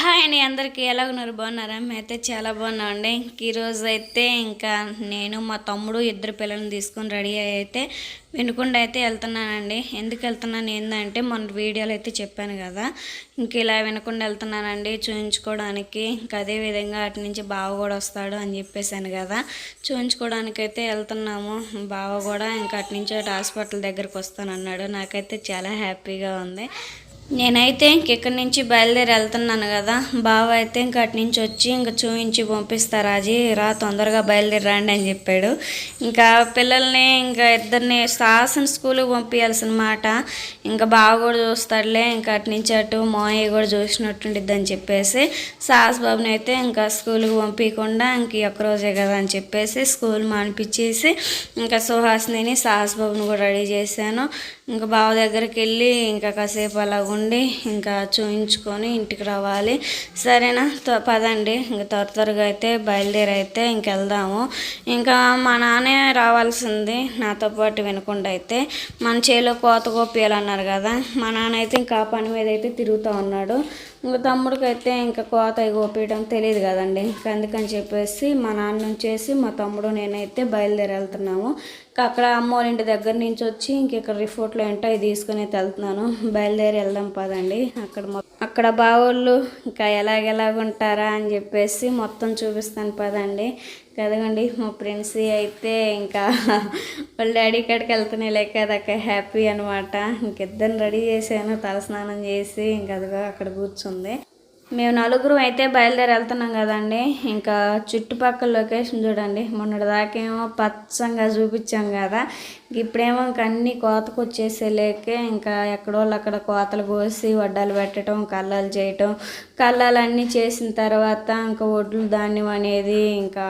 Hi అండి అందరికీ. ఎలా ఉన్నారు? బాగున్నారా? మేమైతే చాలా బాగున్నామండి. ఇంక ఈరోజు అయితే ఇంకా నేను మా తమ్ముడు ఇద్దరు పిల్లల్ని తీసుకొని రెడీ అయితే వినుకుండా అయితే వెళ్తున్నానండి. ఎందుకు వెళ్తున్నాను? ఏంటంటే మొన్న వీడియోలో అయితే చెప్పాను కదా. ఇంక ఇలా వినకుండా వెళ్తున్నానండి చూయించుకోవడానికి. ఇంకా అదే విధంగా అటు నుంచి బావ కూడా వస్తాడు అని చెప్పేసాను కదా. చూయించుకోవడానికి అయితే వెళ్తున్నాము. బావ కూడా ఇంకా అటు నుంచి హాస్పిటల్ దగ్గరకు వస్తానన్నాడు. నాకైతే చాలా హ్యాపీగా ఉంది. నేనైతే ఇంక ఇక్కడి నుంచి బయలుదేరి వెళ్తున్నాను కదా? బావ అయితే ఇంక అటు నుంచి వచ్చి ఇంక చూపించి పంపిస్తారు రాజీ. రా తొందరగా బయలుదేరి రండి అని చెప్పాడు. ఇంకా పిల్లల్ని ఇంకా ఇద్దరిని సాహసం స్కూల్కి పంపించాల్సిన మాట. ఇంకా బావ కూడా చూస్తాడులే ఇంకా అటు నుంచి అటు మావయ్య కూడా చూసినట్టుండిద్ది అని చెప్పేసి సాహస్ బాబుని అయితే ఇంకా స్కూల్కి పంపించకుండా ఇంక ఈ రోజే కదా అని చెప్పేసి స్కూల్ మానిపించేసి ఇంకా సుహాసిని సాహస్ బాబుని కూడా రెడీ చేశాను. ఇంకా బావ దగ్గరికి వెళ్ళి ఇంకా కాసేపు అలా ఉండి ఇంకా చూయించుకొని ఇంటికి రావాలి. సరేనా? పదండి. ఇంకా త్వర త్వరగా అయితే బయలుదేరి అయితే ఇంకా మా నాన్నే రావాల్సింది నాతో పాటు వినకుండా అయితే. మన చేలో కోత కోపియాలన్నారు కదా. మా నాన్న అయితే ఇంకా ఆ పని మీద అయితే తిరుగుతూ ఉన్నాడు. ఇంకా తమ్ముడికి అయితే ఇంకా కోత కోపించడం తెలియదు కదండి. ఇంకా అందుకని చెప్పేసి మా నాన్న నుంచేసి మా తమ్ముడు నేనైతే బయలుదేరి వెళ్తున్నాము ఇంకా అక్కడ అమ్మోళ్ళ ఇంటి దగ్గర నుంచి వచ్చి ఇంక ఇక్కడ రిపోర్ట్లో ఏంటో అవి తీసుకుని అయితే వెళ్తున్నాను. బయలుదేరి వెళ్దాం పదండి. అక్కడ అక్కడ బావోళ్ళు ఇంకా ఎలాగెలాగుంటారా అని చెప్పేసి మొత్తం చూపిస్తాను పదండి. కదగండి మా ఫ్రెండ్స్ అయితే ఇంకా వాళ్ళ డాడీ కాడికి వెళ్తున్నాయి లేక అదొక హ్యాపీ అనమాట ఇంకిద్దరిని రెడీ చేశాను తలస్నానం చేసి ఇంక అదిగా అక్కడ కూర్చుంది. మేము నలుగురం అయితే బయలుదేరి వెళ్తున్నాం కదండి ఇంకా చుట్టుపక్కల లొకేషన్ చూడండి. మొన్నటి దాకేమో పచ్చంగా చూపించాం కదా ఇప్పుడేమో ఇంక అన్ని కోతకు వచ్చేసేలేకే ఇంకా ఎక్కడోళ్ళు అక్కడ కోతలు కోసి వడ్డాలు పెట్టడం కళ్ళాలు చేయటం కళ్ళాలు అన్నీ చేసిన తర్వాత ఇంకా ఒడ్లు ధాన్యం అనేది ఇంకా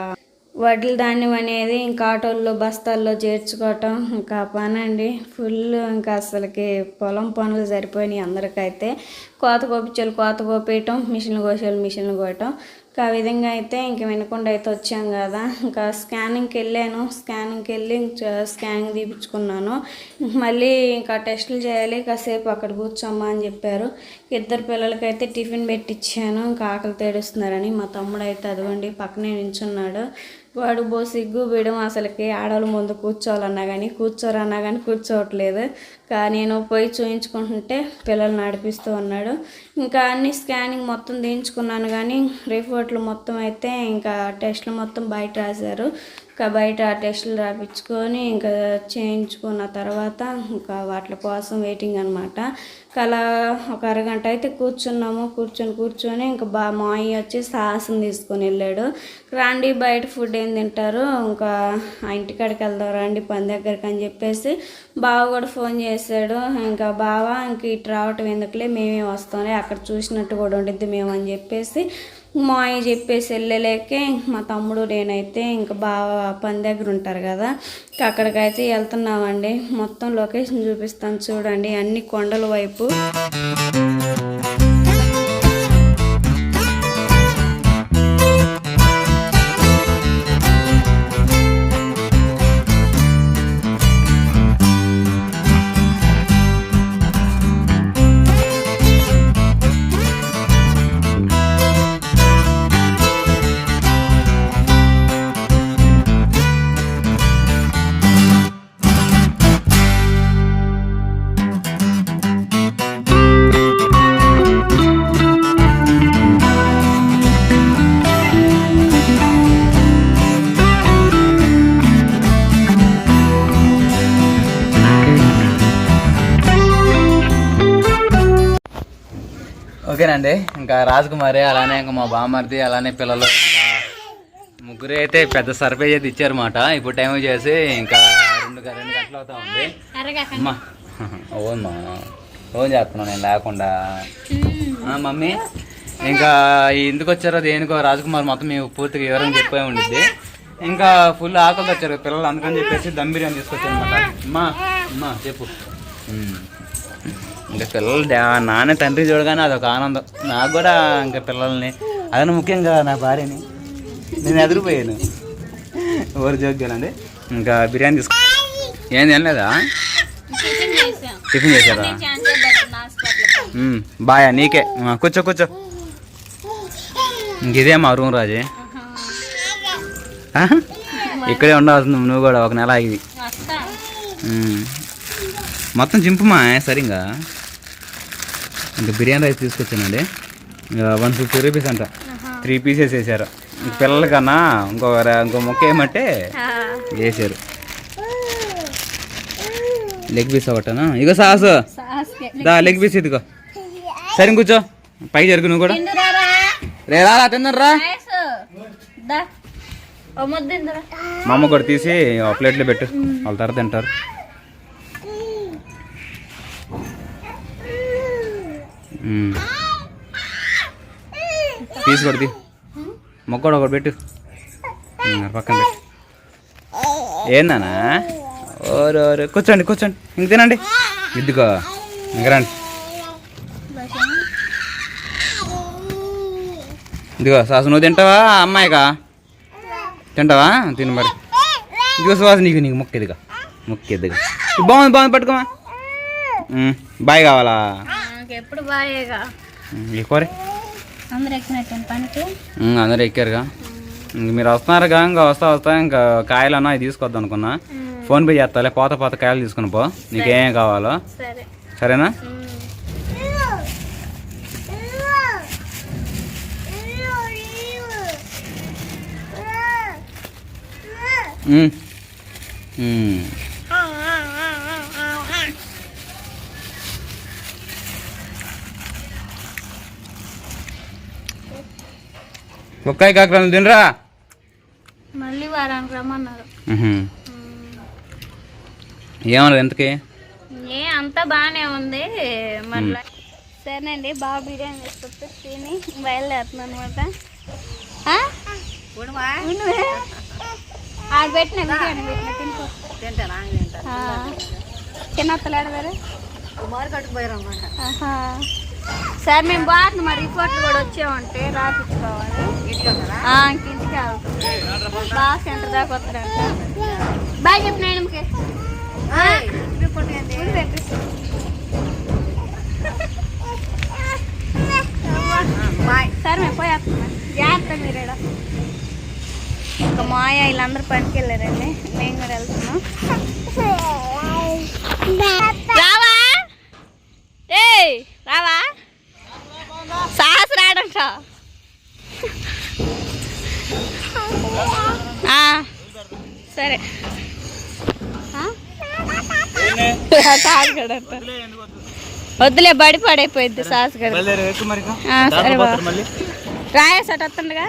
వడ్ల ధాన్యం అనేది ఇంకా ఆటోల్లో బస్తాల్లో చేర్చుకోవటం ఇంకా పనండి. ఫుల్ ఇంకా అసలుకి పొలం పనులు సరిపోయినాయి అందరికైతే. కోత కోపించాలి కోత కోపేయటం మిషన్లు కోసేవాళ్ళు మిషన్లు కోయటం. ఇంకా ఆ విధంగా అయితే ఇంక వినకుండా అయితే వచ్చాం కదా. ఇంకా స్కానింగ్కి వెళ్ళాను. స్కానింగ్కి వెళ్ళి ఇంకా స్కానింగ్ తీపించుకున్నాను మళ్ళీ ఇంకా టెస్టులు చేయాలి. కాసేపు అక్కడ కూర్చోమ్మా అని చెప్పారు. ఇద్దరు పిల్లలకైతే టిఫిన్ పెట్టించాను ఇంకా ఆకలి తేడుస్తున్నారని మా తమ్ముడు అయితే అదిగోండి పక్కనే నించున్నాడు. వాడు బో సిగ్గు బిడం అసలుకి ఆడవాళ్ళ ముందు కూర్చోవాలన్నా కానీ కూర్చోరన్నా కానీ కూర్చోవట్లేదు. కానీ నేను పోయి చూయించుకుంటుంటే పిల్లలు నడిపిస్తూ ఉన్నాడు. ఇంకా అన్ని స్కానింగ్ మొత్తం తీయించుకున్నాను కానీ రిపోర్ట్ రిపోర్ట్లు మొత్తం అయితే ఇంకా టెస్టులు మొత్తం బయట రాశారు. ఇంకా బయట టెస్టులు రాపించుకొని ఇంకా చేయించుకున్న తర్వాత ఇంకా వాటి కోసం వెయిటింగ్ అనమాట అలా ఒక అరగంట అయితే కూర్చున్నాము. కూర్చొని కూర్చొని ఇంకా బా మాయి వచ్చి సాహసం తీసుకొని వెళ్ళాడు. రాండి బయట ఫుడ్ ఏం తింటారు? ఇంకా ఆ ఇంటికాడికి వెళ్దాం రండి పని దగ్గరికి అని చెప్పేసి బావ కూడా ఫోన్ చేశాడు. ఇంకా బావ ఇంక ఇటు రావటం ఎందుకులే? మేమే వస్తాంలే. అక్కడ చూసినట్టు కూడా ఉండిద్ది మేము అని చెప్పేసి మా అయ్య చెప్పేసి వెళ్ళలేకే మా తమ్ముడు నేనైతే ఇంకా బాగా పని దగ్గర ఉంటారు కదా అక్కడికైతే వెళ్తున్నామండి. మొత్తం లొకేషన్ చూపిస్తాను చూడండి అన్ని కొండల వైపు. ఓకేనండి ఇంకా రాజకుమారి అలానే ఇంకా మా బామ్మర్ది అలానే పిల్లలు ముగ్గురు అయితే పెద్ద సర్ప్రైజ్ అయితే ఇచ్చారన్నమాట. ఇప్పుడు టైం వచ్చేసి ఇంకా రెండు రెండు గంటలు అవుతా ఉంది. అమ్మా ఓమ్మా ఫోన్ చేస్తున్నాను నేను లేకుండా. మమ్మీ ఇంకా ఎందుకు వచ్చారో దేనికో రాజకుమార్ మొత్తం మేము పూర్తిగా వివరం చెప్పే ఉండిద్ది. ఇంకా ఫుల్ ఆకలితో వచ్చారు పిల్లలు అందుకని చెప్పేసి దమ్ బిర్యానీ తీసుకొచ్చారు అనమాట అమ్మా అమ్మా చెప్పు. ఇంకా పిల్లలు నాన్న తండ్రి చూడగానే అదొక ఆనందం. నాకు కూడా ఇంకా పిల్లల్ని అదన ముఖ్యంగా నా భార్యని నేను ఎదిరిపోయాను. ఎవరు జోగ్యానండి ఇంకా బిర్యానీ తీసుకో ఏం తినలేదా? టిఫిన్ చేశారా? బాయా నీకే. కూర్చో కూర్చో. ఇంక ఇదే మా రూమ్ రాజే. ఇక్కడే ఉండాల్సింది నువ్వు కూడా ఒక నెల ఇది. మొత్తం చింపుమా సరిగా ఇంకా బిర్యానీ రైస్ తీసుకొచ్చానండి. వన్ ఫిఫ్టీ రూపీస్ అంట. త్రీ పీసెస్ వేసారు. ఇంక పిల్లలకన్నా ఇంకో ఇంకో మొక్క ఏమంటే వేసారు. లెగ్ పీస్ ఒకటనా? ఇగో సాసు. దా లెగ్ పీస్ ఇదిగో. సరే కూర్చో. పై జరుగు నువ్వు కూడా. రే రా. మా అమ్మ కూడా తీసి ఆ ప్లేట్లో పెట్టు. వాళ్ళ తర్వాత తింటారు. తీసుకోడు మొక్కడు ఒకటి పెట్టు. పక్కన పెట్టు. ఏందన్నా ఓరు ఓరు. కూర్చోండి కూర్చోండి. ఇంక తినండి. ఇద్దుకో ఇంక రండి. ఇదిగో సాసు నువ్వు తింటావా? అమ్మాయికా? తింటావా? తిను మరి. ఇదిగో సువాస నీకు నీకు మొక్క ఇదిగా. మొక్క ఇదిగా. బాగుంది బాగుంది పట్టుకోమా. బాయ్ కావాలా? నాకు ఎప్పుడు బాయేగా అందరు ఎక్కినట్టు పనికి. ఉమ్, అందరూ ఎక్కారుగా. ఇంక మీరు వస్తున్నారుగా ఇంకా వస్తా వస్తా ఇంకా కాయలు అన్నా తీసుకొద్దాం అనుకున్నా. ఫోన్ పే చేస్తాలే పోత పోత కాయలు తీసుకుని పో. నీకేం కావాలో. సరే. సరేనా. ఉమ్. ఒక్కాయి కాకరాలు తినరా? మళ్ళీ వారానికి రమ్మన్నారు. ఏమన్నారు ఎంతకి ఏ అంతా బాగానే ఉంది. మళ్ళీ సరేనండి బాగా బిర్యానీ తీసుకొస్తే తిని బయలుదేరుతున్నాను అనమాట ఆడ పెట్టిన బిర్యానీ పెట్టిన? తినుకో. తినత్తలేడు వేరే? ఆహా. సరే మేము బాగుంది మరి రిపోర్ట్లు కూడా వచ్చామంటే రాపించుకోవాలి ఆ, ఇంక ఇంటికి వెళ్తాం. బాగా సెంటర్ దాకా వస్తాడంట బాయ్ చెప్పిన ఆయనకి. సరే మేము పోయేస్తున్నాం జాగ్రత్త మీరు ఈడ. ఇంకా మాయ వీళ్ళందరూ పనికి వెళ్ళారండి. మేము కూడా వెళ్తున్నాం రావా ఏయ్ రావా సాహస రాడంట ఆ, సరే ఆ? వద్దులే బడి పడైపోయింది సాహసగడ సరే బా రాయేసట వస్తుండగా?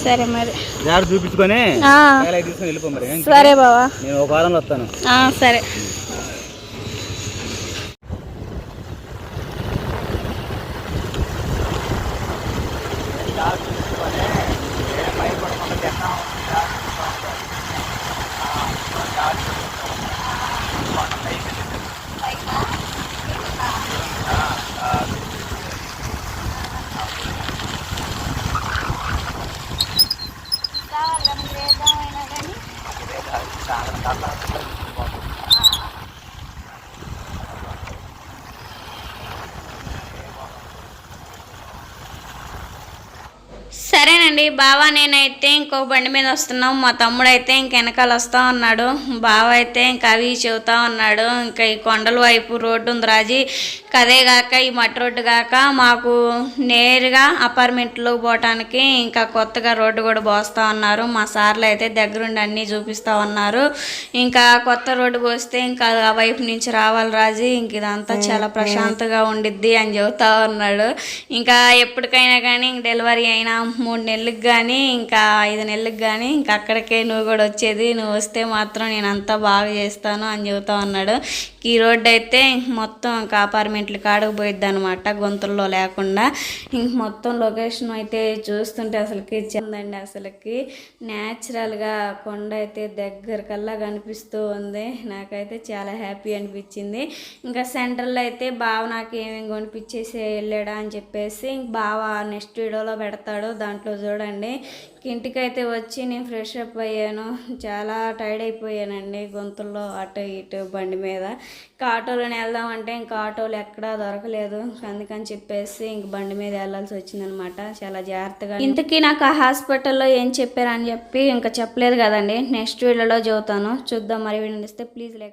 సరే మరి. చూపించుకొని సరే బావా. నేను ఒక వస్తాను. ఆ, సరే సరేనండి బావ నేనైతే ఇంకో బండి మీద వస్తున్నాం. మా తమ్ముడు అయితే ఇంక వెనకాల వస్తా ఉన్నాడు. బావ అయితే ఇంకా అవి చెబుతా ఉన్నాడు. ఇంకా ఈ కొండల వైపు రోడ్డు ఉంది రాజీ. కదే కాక ఈ మట్టి రోడ్డు కాక మాకు నేరుగా అపార్ట్మెంట్లో పోవటానికి ఇంకా కొత్తగా రోడ్డు కూడా పోస్తా ఉన్నారు. మా సార్లు అయితే దగ్గరుండి అన్నీ చూపిస్తా ఉన్నారు. ఇంకా కొత్త రోడ్డు పోస్తే ఇంకా ఆ వైపు నుంచి రావాలి రాజీ. ఇంక ఇదంతా చాలా ప్రశాంతంగా ఉండిద్ది అని చెబుతా ఉన్నాడు. ఇంకా ఎప్పటికైనా కానీ ఇంక డెలివరీ అయినా మూడు నెలలకు కానీ ఇంకా ఐదు నెలలకు కానీ ఇంకా అక్కడికే నువ్వు కూడా వచ్చేది నువ్వు వస్తే మాత్రం నేను అంతా బాగా చేస్తాను అని చెబుతా ఉన్నాడు. ఈ రోడ్డు అయితే ఇంక మొత్తం ఇంకా అపార్ట్మెంట్లు కాడకు పోయిద్ది అనమాట గొంతుల్లో లేకుండా. ఇంక మొత్తం లొకేషన్ అయితే చూస్తుంటే అసలుకి చెందండి అసలుకి. న్యాచురల్గా కొండ అయితే దగ్గరకల్లా కనిపిస్తూ ఉంది. నాకైతే చాలా హ్యాపీ అనిపించింది. ఇంకా సెంటర్లో అయితే బావ నాకు ఏమేమి కొనిపించేసి వెళ్ళాడా అని చెప్పేసి ఇంక బావ నెక్స్ట్ వీడియోలో పెడతాడు దాంట్లో చూడండి. ఇంటికైతే వచ్చి నేను ఫ్రెష్ అప్ అయ్యాను. చాలా టైర్డ్ అయిపోయానండి గొంతుల్లో అటు ఇటు బండి మీద. ఇంకా ఆటోలోనే వెళ్దామంటే ఇంకా ఆటోలు ఎక్కడా దొరకలేదు. అందుకని చెప్పేసి ఇంక బండి మీద వెళ్ళాల్సి వచ్చిందనమాట. చాలా జాగ్రత్తగా ఇంతకీ నాకు ఆ హాస్పిటల్లో ఏం చెప్పారని చెప్పి ఇంకా చెప్పలేదు కదండి. నెక్స్ట్ వీడియోలో చదువుతాను. చూద్దాం మరి వీడియో ప్లీజ్ లేక